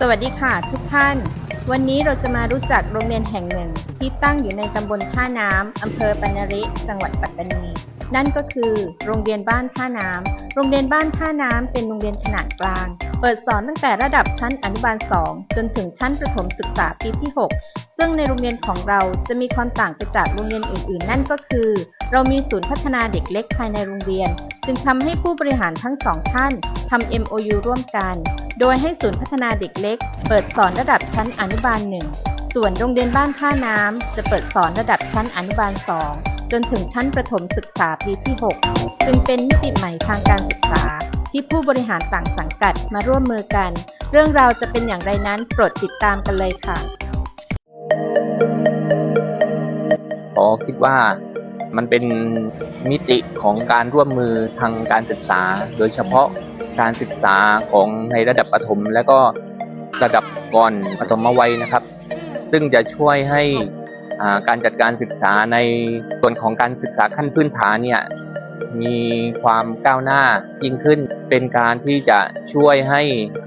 สวัสดีค่ะทุกท่าน วันนี้เราจะมารู้จักโรงเรียนแห่งหนึ่ง ที่ตั้งอยู่ในตำบลท่าน้ำอำเภอปันริ จังหวัดปัตตานี นั่นก็คือ โรงเรียนบ้านท่าน้ำโรงเรียนบ้านท่าน้ำเป็นโรงเรียนขนาดกลาง เปิดสอนตั้งแต่ระดับชั้นอนุบาล 2 จนถึงชั้นประถมศึกษาปีที่ 6 ซึ่งในโรงเรียนของเราจะมีความต่างไปจากโรงเรียนอื่น ๆ นั่นก็คือ เรามีศูนย์พัฒนาเด็กเล็กภายในโรงเรียน จึงทำให้ผู้บริหารทั้งสองท่านทำ MOU ร่วมกัน โดยให้ศูนย์พัฒนาเด็กเล็ก เปิดสอนระดับชั้นอนุบาล1ส่วนโรงเรียนบ้านท่าน้ำจะเปิดสอนระดับชั้นอนุบาล2จนถึงชั้นประถมศึกษาปีที่ 6 จึงเป็นมิติใหม่ทางการศึกษา ที่ผู้บริหารต่างสังกัดมาร่วมมือกัน เรื่องราวจะเป็นอย่างไรนั้นโปรดติดตามกันเลยค่ะ อคิดว่ามันเป็นมิติของการร่วมมือทางการศึกษา โดยเฉพาะการศึกษาของในระดับประถม และก็ระดับก่อนประถมวัยนะครับ ซึ่งจะช่วยให้อ่าการจัดการศึกษาในส่วนของการศึกษาขั้นพื้นฐานเนี่ยมีความก้าวหน้ายิ่งขึ้น เป็นการที่จะช่วยให้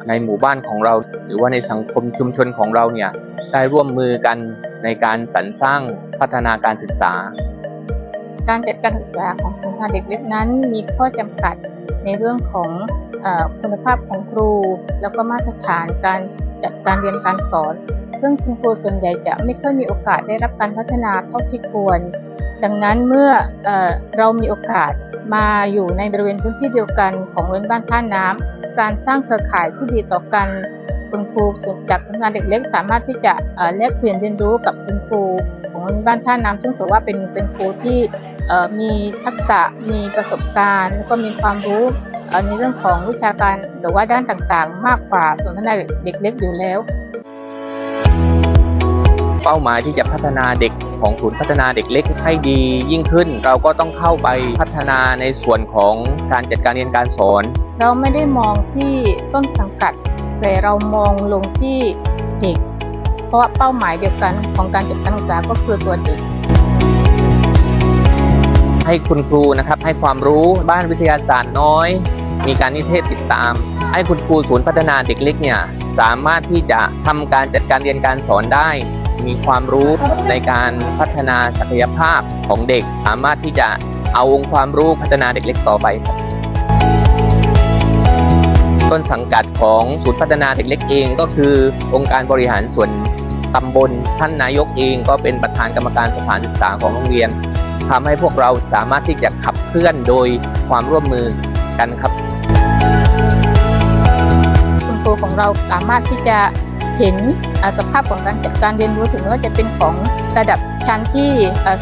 ในหมู่บ้านของเรา หรือว่าในสังคมชุมชนของเราเนี่ยได้ร่วมมือกัน ในการสรรสร้างพัฒนาการศึกษา การจัดการศึกษาของศูนย์การเด็กเล็กนั้น มีข้อจำกัดในเรื่องของอคุณภาพของครู แล้วก็มาตรฐานการจัดการเรียนการสอน ซึ่งคุณครูส่วนใหญ่จะไม่ค่อยมีโอกาสได้รับการพัฒนาเท่าที่ควร ดังนั้นเมื่อเอเรามีโอกาส มาอยู่ในบริเวณพื้นที่เดียวกันของโรงเรียนบ้านท่าน้ำการสร้างเครือข่ายที่ดีต่อกันคุณครูจากสำนักงานเด็กเล็กสามารถที่จะแลกเปลี่ยนเรียนรู้กับคุณครูของโรงเรียนบ้านท่าน้ำซึ่งถือว่าเป็นเป็นครูที่มีทักษะมีประสบการณ์ แล้วก็มีความรู้ในเรื่องของวิชาการหรือว่าด้านต่างๆ มากกว่าส่วนพัฒนาเด็กเล็กอยู่แล้ว เป้าหมายที่จะพัฒนาเด็กของศูนย์พัฒนาเด็กเล็กให้ดียิ่งขึ้น เราก็ต้องเข้าไปพัฒนาในส่วนของการจัดการเรียนการสอน เราไม่ได้มองที่ต้นสังกัด แต่เรามองลงที่เด็ก เพราะว่าเป้าหมายเดียวกันของการจัดการศึกษาก็คือตัวเด็กให้คุณครูนะครับให้ความรู้บ้านวิทยาศาสตร์น้อย มีการนิเทศติดตาม ให้คุณครูศูนย์พัฒนาเด็กเล็กเนี่ยสามารถที่จะทำการจัดการเรียนการสอนได้ มีความรู้ในการพัฒนาศักยภาพของเด็ก สามารถที่จะเอาองค์ความรู้พัฒนาเด็กเล็กต่อไปครับต้นสังกัดของศูนย์พัฒนาเด็กเล็กเองก็คือ องค์การบริหารส่วนตำบลท่านนายกเองก็เป็นประธานกรรมการสถานศึกษาของโรงเรียนทำให้พวกเราสามารถที่จะขับเคลื่อนโดยความร่วมมือกันครับ คุณครูของเราสามารถที่จะ เห็นสภาพของการจัดการเรียนรู้ถึงว่าจะเป็นของระดับชั้นที่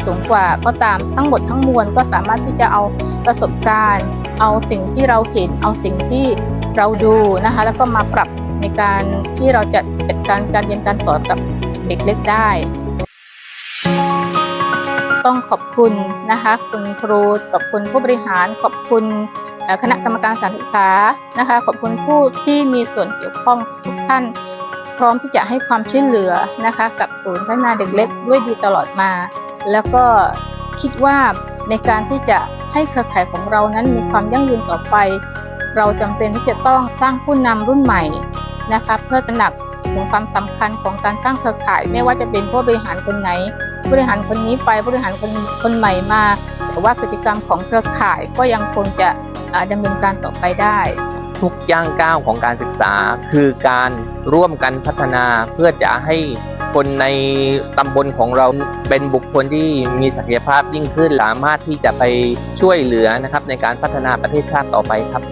สูงกว่าก็ตามทั้งหมดทั้งมวลก็สามารถที่จะเอาประสบการณ์ เอาสิ่งที่เราเห็น เอาสิ่งที่เราดูนะคะแล้วก็มาปรับในการที่เราจะจัดการการเรียนการสอนกับเด็กเล็กได้ ต้องขอบคุณนะคะคุณครูขอบคุณผู้บริหารขอบคุณคณะกรรมการสานศึกษานะคะขอบคุณผู้ที่มีส่วนเกี่ยวข้องทุกท่าน พร้อมที่จะให้ความช่วยเหลือนะคะกับศูนย์พัฒนาเด็กเล็กด้วยดีตลอดมา แล้วก็คิดว่าในการที่จะให้เครือข่ายของเรานั้นมีความยั่งยืนต่อไป เราจำเป็นที่จะต้องสร้างผู้นำรุ่นใหม่นะคะเพื่อตระหนักถึงความสำคัญของการสร้างเครือข่าย ไม่ว่าจะเป็นผู้บริหารคนไหนบริหารคนนี้ไปบริหารคนคนใหม่มา แต่ว่ากิจกรรมของเครือข่ายก็ยังคงจะอ่าดำเนินการต่อไปได้ ทุกย่างก้าวของการศึกษา คือการร่วมกันพัฒนาเพื่อจะให้คนในตำบลของเราเป็นบุคคลที่มีศักยภาพยิ่งขึ้นสามารถที่จะไปช่วยเหลือนะครับในการพัฒนาประเทศชาติต่อไปครับ